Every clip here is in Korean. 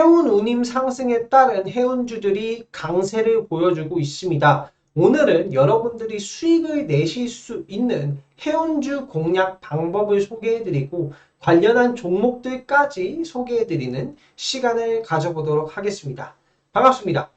해운 운임 상승에 따른 해운주들이 강세를 보여주고 있습니다. 오늘은 여러분들이 수익을 내실 수 있는 해운주 공략 방법을 소개해드리고 관련한 종목들까지 소개해드리는 시간을 가져보도록 하겠습니다. 반갑습니다.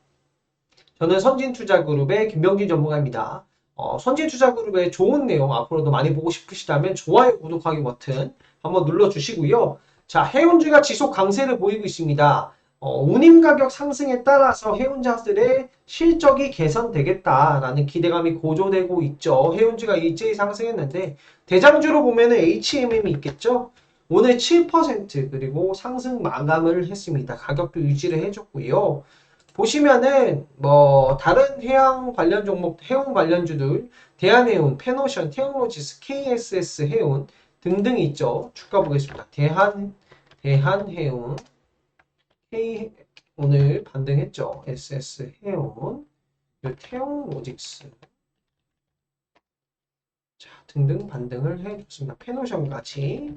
저는 선진투자그룹의 김병진 전문가입니다. 어, 선진투자그룹의 좋은 내용 앞으로도 많이 보고 싶으시다면 좋아요, 구독하기 버튼 한번 눌러주시고요. 자, 해운주가 지속 강세를 보이고 있습니다. 어, 운임 가격 상승에 따라서 해운자들의 실적이 개선되겠다라는 기대감이 고조되고 있죠. 해운주가 일제히 상승했는데 대장주로 보면은 HMM이 있겠죠. 오늘 7% 그리고 상승 마감을 했습니다. 가격도 유지를 해줬고요. 보시면은 뭐 다른 해양 관련 종목, 해운 관련주들, 대한해운, 페노션, 테크놀로지스, KSS 해운 등등 있죠. 주가 보겠습니다. 대한 대한해운 K 오늘 반등했죠. SS 해운, 테크놀로직스 자 등등 반등을 해줬습니다. 페노션까지.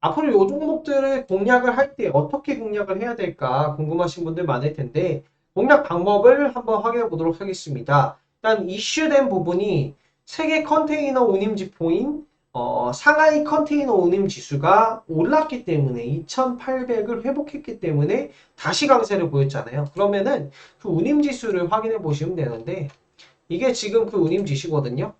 앞으로 이 종목들을 공략을 할 때 어떻게 공략을 해야 될까 궁금하신 분들 많을 텐데 공략 방법을 한번 확인해 보도록 하겠습니다. 일단 이슈된 부분이 세계 컨테이너 운임 지포인 어, 상하이 컨테이너 운임 지수가 올랐기 때문에 2800을 회복했기 때문에 다시 강세를 보였잖아요. 그러면은 그 운임 지수를 확인해 보시면 되는데 이게 지금 그 운임 지수거든요.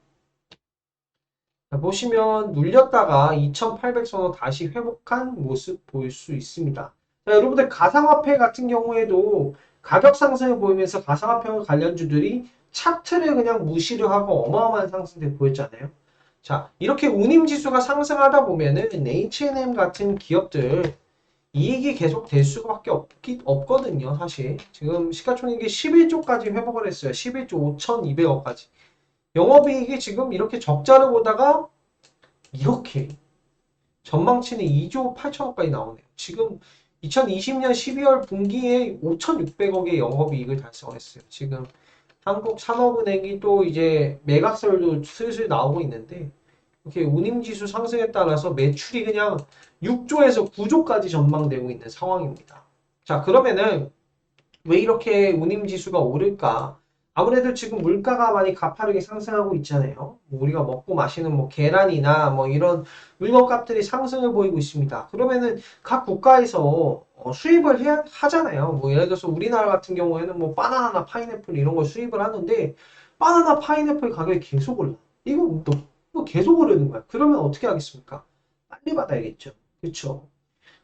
자, 보시면 눌렸다가 2800선으로 다시 회복한 모습 보일 수 있습니다. 자, 여러분들 가상화폐 같은 경우에도 가격 상승을 보이면서 가상화폐 관련주들이 차트를 그냥 무시를 하고 어마어마한 상승을 보였잖아요. 자, 이렇게 운임 지수가 상승하다 보면은 H&M 같은 기업들 이익이 계속 될 수밖에 없기, 없거든요, 사실. 지금 시가총액이 11조까지 회복을 했어요. 11조 5,200억까지. 영업이익이 지금 이렇게 적자를 보다가 이렇게 전망치는 2조 8천억까지 나오네요. 지금 2020년 12월 분기에 5,600억의 영업이익을 달성했어요. 지금 한국 산업은행이 또 이제 매각설도 슬슬 나오고 있는데 이렇게 운임지수 상승에 따라서 매출이 그냥 6조에서 9조까지 전망되고 있는 상황입니다. 자 그러면은 왜 이렇게 운임지수가 오를까? 아무래도 지금 물가가 많이 가파르게 상승하고 있잖아요. 뭐 우리가 먹고 마시는 뭐 계란이나 뭐 이런 물건값들이 상승을 보이고 있습니다. 그러면은 각 국가에서 어, 수입을 해야 하잖아요. 뭐 예를 들어서 우리나라 같은 경우에는 뭐 바나나나 파인애플 이런 걸 수입을 하는데 바나나 파인애플 가격이 계속 올라. 이거 뭐 계속 오르는 거야. 그러면 어떻게 하겠습니까? 빨리 받아야겠죠. 그렇죠?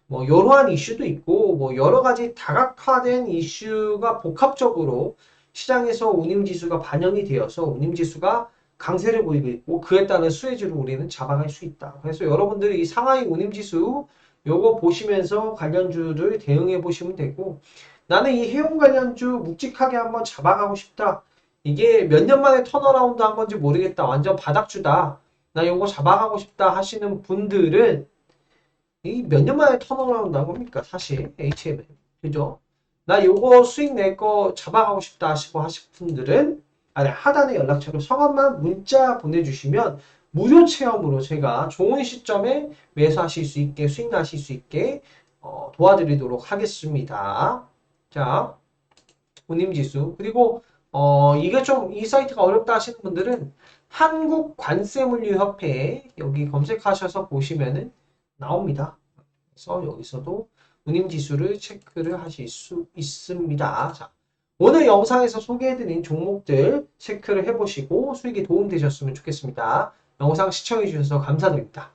뭐 이러한 이슈도 있고 뭐 여러 가지 다각화된 이슈가 복합적으로 시장에서 운임지수가 반영이 되어서 운임지수가 강세를 보이고 있고 그에 따른 수혜주를 우리는 잡아갈 수 있다. 그래서 여러분들이 이 상하이 운임지수 요거 보시면서 관련주를 대응해 보시면 되고 나는 이 해운 관련주 묵직하게 한번 잡아가고 싶다. 이게 몇 년 만에 턴어라운드 한 건지 모르겠다. 완전 바닥주다. 나 요거 잡아가고 싶다 하시는 분들은 이 몇 년 만에 턴어라운드 한 겁니까? 사실 HM 그죠? 나 요거 수익 낼 거 잡아가고 싶다 하시고 하실 분들은 아래 하단에 연락처로 성함만 문자 보내주시면 무료 체험으로 제가 좋은 시점에 매수하실 수 있게 수익 나실 수 있게 어, 도와드리도록 하겠습니다. 자, 운임지수 그리고 어, 이게 좀 이 사이트가 어렵다 하시는 분들은 한국관세물류협회 여기 검색하셔서 보시면은 나옵니다. 그래서 여기서도 운임 지수를 체크를 하실 수 있습니다. 자, 오늘 영상에서 소개해드린 종목들 체크를 해보시고 수익에 도움되셨으면 좋겠습니다. 영상 시청해주셔서 감사드립니다.